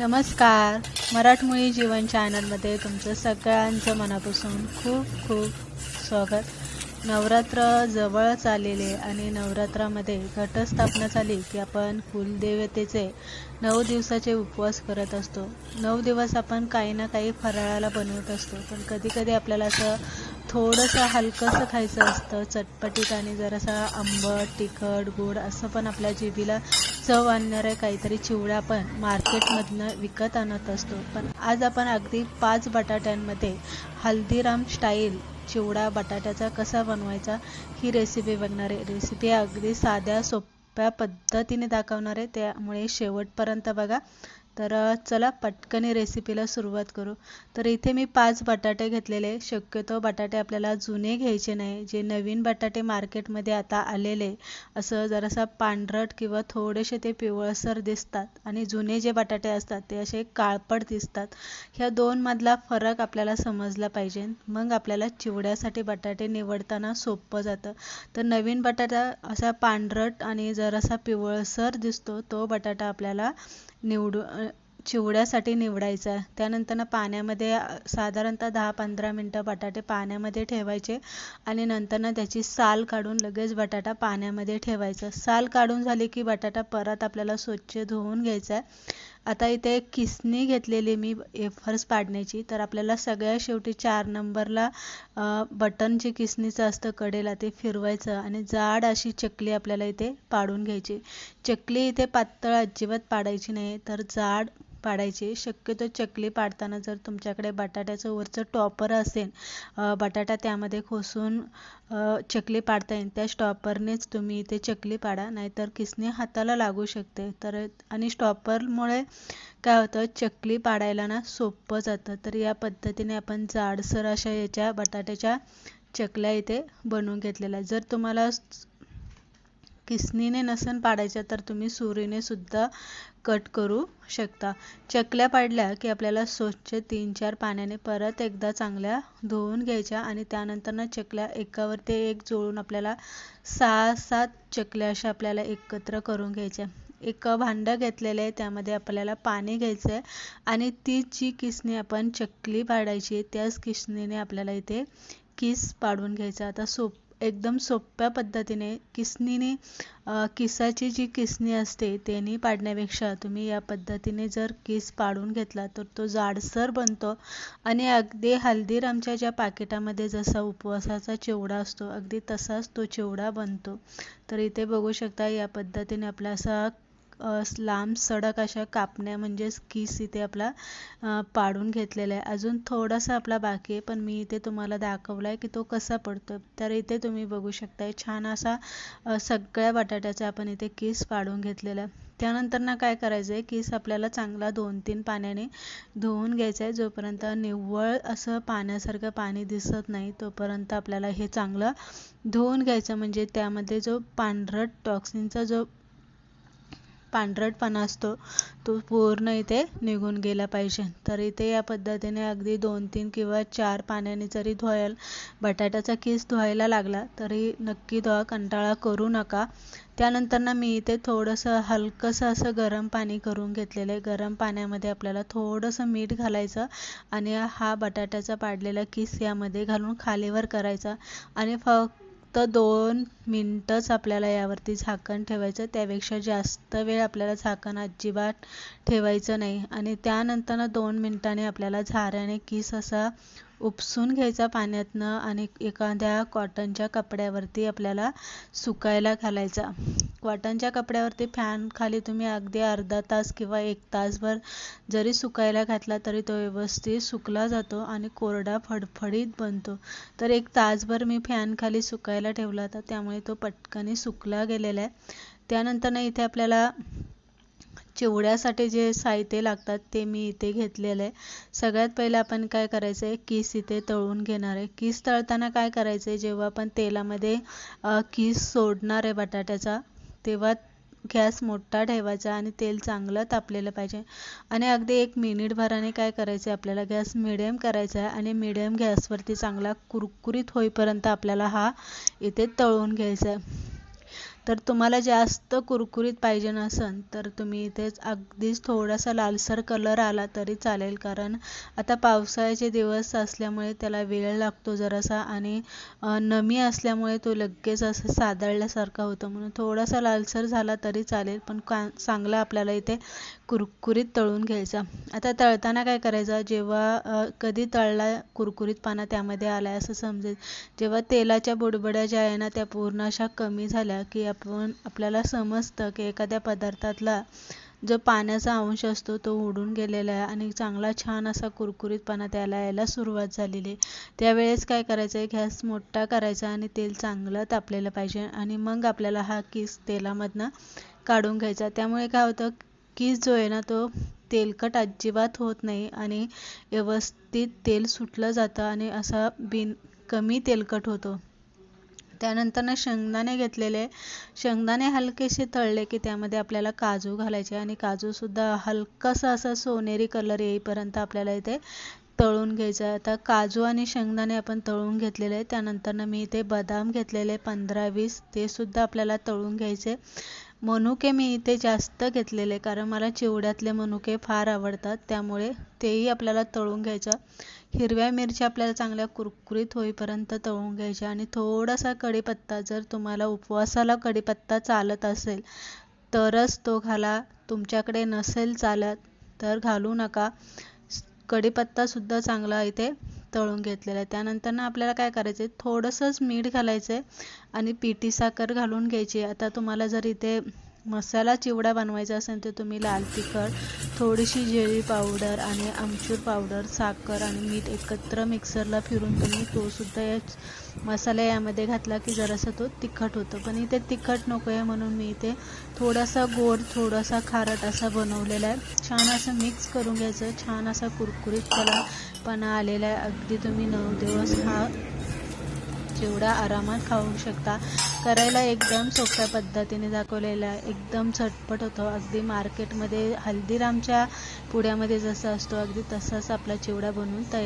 नमस्कार. मराठमोळी जीवन चॅनलमध्ये तुमचं सगळ्यांचं मनापासून खूप खूप स्वागत. नवरात्र जवळच आलेले आणि नवरात्रामध्ये घटस्थापना झाली की आपण कुलदेवतेचे नऊ दिवसाचे उपवास करत असतो. नऊ दिवस आपण काही ना काही फराळाला बनवत असतो. पण कधी कधी आपल्याला असं थोडंसं हलकंसं खायचं असतं चटपटीत आणि जरासा आंबट तिखट गोड असं पण आपल्या जिभेला चव आणणारे काहीतरी चिवडा आपण मार्केटमधनं विकत आणत असतो. पण आज आपण अगदी पाच बटाट्यांमध्ये हल्दीराम स्टाईल चिवडा बटाट्याचा कसा बनवायचा ही रेसिपी बघणार. आहे रेसिपी अगदी साध्या सोप्या पद्धतीने दाखवणार. आहे त्यामुळे शेवटपर्यंत बघा. तर चला पटकन रेसिपीला सुरुवात करू. तर इथे मी पाच बटाटे घेतलेले. शक्यतो बटाटे आपल्याला जुने घ्यायचे नाही. जे नवीन बटाटे मार्केटमध्ये आता आलेले असं जरासा पांढरट किंवा थोडेसे ते पिवळसर दिसतात आणि जुने जे बटाटे असतात ते असे काळपट दिसतात. ह्या दोनमधला फरक आपल्याला समजला पाहिजे. मग आपल्याला चिवड्यासाठी बटाटे निवडताना सोपं जातं. तर नवीन बटाटा असा पांढरट आणि जरासा पिवळसर दिसतो तो बटाटा आपल्याला निवडू चिवड्यासाठी निवडायचा. त्यानंतर पाण्यामध्ये साधारणतः दहा पंधरा मिनटं बटाटे पाण्यामध्ये ठेवायचे आणि नंतरनं त्याची साल काढून लगेच बटाटा पाण्यामध्ये ठेवायचा. साल काढून झाली की बटाटा परत आपल्याला स्वच्छ धुवून घ्यायचा आहे. आता इथे किसनी घेतलेली मी एफर्स पाडण्याची. तर आपल्याला सगळ्या शेवटी चार नंबरला बटन जे किसनीचं असतं कडेला ते फिरवायचं आणि जाड अशी चकली आपल्याला इथे पाडून घ्यायची. चकली इथे पातळ अजिबात पाडायची नाही तर जाड पाडायची. शक्यतो चकली पाडताना जर तुमच्याकडे बटाट्याचं वरचं टॉपर असेल बटाटा त्यामध्ये खोसून चकली पाडता येईल. त्या स्टॉपरनेच तुम्ही इथे चकली पाडा नाहीतर किसने हाताला लागू शकते. तर आणि स्टॉपरमुळे काय होतं? चकली पाडायला ना सोपं जातं. तर या पद्धतीने आपण जाडसर अशा याच्या बटाट्याच्या चकल्या इथे बनवून घेतलेल्या जर तुम्हाला किसनीने नसन पाडायच्या तर तुम्ही सुरीने सुद्धा कट करू शकता. चकल्या पाडल्या की आपल्याला स्वच्छ तीन चार पाण्याने परत एकदा चांगल्या धुवून घ्यायच्या आणि त्यानंतर ना चकल्या एकावरती एक जोडून आपल्याला सहा सात चकल्या अशा आपल्याला एकत्र करून घ्यायच्या. एक भांडं घेतलेलं आहे त्यामध्ये आपल्याला पाणी घ्यायचं आहे आणि ती जी किसणी आपण चकली पाडायची त्याच किसणीने आपल्याला इथे किस पाडून घ्यायचा. आता सोप एकदम सोप्या पद्धतीने किसनीने किसाची जी किसणी असते तेनी पाडण्यापेक्षा तुम्ही या पद्धतीने जर किस पाडून घेतला तर तो जाडसर बनतो. आणि अगदी हल्दीरामच्या ज्या पाकिटामध्ये जसा उपवासाचा चिवडा असतो अगदी तसाच तो चिवडा बनतो. तर इथे बघू शकता या पद्धतीने आपला असा लांब सडक अशा कापण्या म्हणजेच किस इथे आपला पाडून घेतलेला आहे. अजून थोडासा आपला बाकी आहे पण मी इथे तुम्हाला दाखवला आहे की तो कसा पडतो तर इथे तुम्ही बघू शकताय छान असा सगळ्या बटाट्याचा आपण इथे किस पाडून घेतलेला आहे. त्यानंतर ना काय करायचं आहे किस आपल्याला चांगला दोन तीन पाण्याने धुवून घ्यायचं आहे जोपर्यंत निव्वळ असं पाण्यासारखं पाणी दिसत नाही तोपर्यंत आपल्याला हे चांगलं धुवून घ्यायचं. म्हणजे त्यामध्ये जो पांढरट टॉक्सिनचा जो पांढरटपणा असतो. तो पूर्ण इथे निघून गेला पाहिजे. तर इथे या पद्धतीने अगदी दोन तीन किंवा चार पाण्याने जरी धुवायला बटाट्याचा किस धुवायला लागला तरी नक्की धुवा कंटाळा करू नका. त्यानंतर ना मी इथे थोडंसं हलकंसं असं गरम पाणी करून घेतलेलं आहे. गरम पाण्यामध्ये आपल्याला थोडंसं मीठ घालायचं आणि हा बटाट्याचा पाडलेला किस यामध्ये घालून खालीवर करायचा. आणि फक्त फक्त दोन मिनटंच आपल्याला यावरती झाकण ठेवायचं. त्यापेक्षा जास्त वेळ आपल्याला झाकण अजिबात ठेवायचं नाही. आणि त्यानंतर दोन मिनटाने आपल्याला झाऱ्याने किस असा उपसून घ्यायचा पाण्यातनं आणि एखाद्या कॉटनच्या कपड्यावरती आपल्याला सुकायला घालायचा. कॉटनच्या कपड्यावरती फॅन खाली तुम्ही अगदी अर्धा तास किंवा एक तासभर जरी सुकायला घातला तरी तो व्यवस्थित सुकला जातो आणि कोरडा फडफडीत बनतो. तर एक तासभर मी फॅन खाली सुकायला ठेवला होता त्यामुळे तो पटकन सुकला गेलेला आहे. त्यानंतर ना इथे आपल्याला चिवड्यासाठी जे साहित्य लागतात ते मी इथे घेतलेलं आहे. सगळ्यात पहिलं आपण काय करायचं आहे? किस इथे तळून घेणार आहे. किस तळताना काय करायचं आहे? जेव्हा आपण तेलामध्ये किस सोडणार आहे बटाट्याचा तेव्हा गॅस मोठा ठेवायचा आणि तेल चांगलं तापलेलं पाहिजे. आणि अगदी एक मिनिटभराने काय करायचं आहे आपल्याला? गॅस मिडियम करायचा आहे आणि मिडियम गॅसवरती चांगला कुरकुरीत होईपर्यंत आपल्याला हा इथे तळून घ्यायचा आहे. तर तुम्हाला जास्त कुरकुरीत पाहिजे नसेल तर तुम्ही इथेच अगदीच थोडासा लालसर कलर आला तरी चालेल. कारण आता पावसाळ्याचे दिवस असल्यामुळे त्याला वेळ लागतो जरासा आणि नमी असल्यामुळे तो लगेच असं सादळल्यासारखा होतो. म्हणून थोडासा लालसर झाला तरी चालेल पण का चांगला आपल्याला इथे कुरकुरीत तळून घ्यायचा. आता तळताना काय करायचं? जेव्हा कधी तळला कुरकुरीत पाना त्यामध्ये आला असं समजेल. जेव्हा तेलाच्या बुडबड्या ज्या आहे ना त्या पूर्ण अशा कमी झाल्या की आपण आपल्याला समजतं की एखाद्या पदार्थातला जो पाण्याचा अंश असतो तो उडून गेलेला आहे आणि चांगला छान असा कुरकुरीतपणा त्याला यायला सुरुवात झालेली आहे. त्यावेळेस काय करायचं? आहे गॅस मोठा करायचा आणि तेल चांगलं तापलेलं पाहिजे आणि मग आपल्याला हा किस तेलामधनं काढून घ्यायचा. त्यामुळे काय होतं? किस जो आहे ना तो तेलकट अजिबात होत नाही आणि व्यवस्थित तेल सुटलं जातं आणि असा बिन कमी तेलकट होतो. त्यानंतरनं शेंगदाणे घेतलेले. शेंगदाणे हलकेसे तळले की त्यामध्ये आपल्याला काजू घालायचे आणि काजूसुद्धा हलकासा असा सोनेरी कलर येईपर्यंत आपल्याला इथे तळून घ्यायचं आहे. आता काजू आणि शेंगदाणे आपण तळून घेतलेले आहे त्यानंतर मी इथे बदाम घेतलेले पंधरा वीस ते सुद्धा आपल्याला तळून घ्यायचे. मनुके मी इथे जास्त घेतलेले कारण मला चिवड्यातले मनुके फार आवडतात. त्यामुळे तेही आपल्याला तळून घ्यायचं. हिरव्या मिरच्या आपल्याला चांगल्या कुरकुरीत होईपर्यंत तळून घ्यायच्या आणि थोडासा कढीपत्ता जर तुम्हाला उपवासाला कढीपत्ता चालत असेल तरच तो घाला. तुमच्याकडे नसेल चालत तर घालू नका. कढीपत्तासुद्धा चांगला इथे तळून घेतलेला आहे. त्यानंतर ना आपल्याला काय करायचं आहे थोडंसंच मीठ घालायचं आहे आणि पिठी साखर घालून घ्यायची आता तुम्हाला जर इथे मसाला चिवडा बनवायचा असेल तर तुम्ही लाल तिखट थोडीशी जिरी पावडर आणि आमचूर पावडर साखर आणि मीठ एकत्र मिक्सरला फिरून तुम्ही तोसुद्धा या मसाला यामध्ये घातला की जरासा तो तिखट होतो. पण इथे तिखट नको आहे म्हणून मी इथे थोडासा गोड थोडासा खारट असा बनवलेला आहे. छान असं मिक्स करून घ्यायचं. छान असा कुरकुरीत त्याला पणा आलेला आहे. अगदी तुम्ही नऊ दिवस हा चिवडा आरामात खाऊ शकता करायला एकदम सोप्या पद्धतीने दाखवलेला आहे. एकदम झटपट होतो. अगदी मार्केटमध्ये हल्दीरामच्या पुड्यामध्ये जसं असतो अगदी तसाच आपला चिवडा बनवून तयार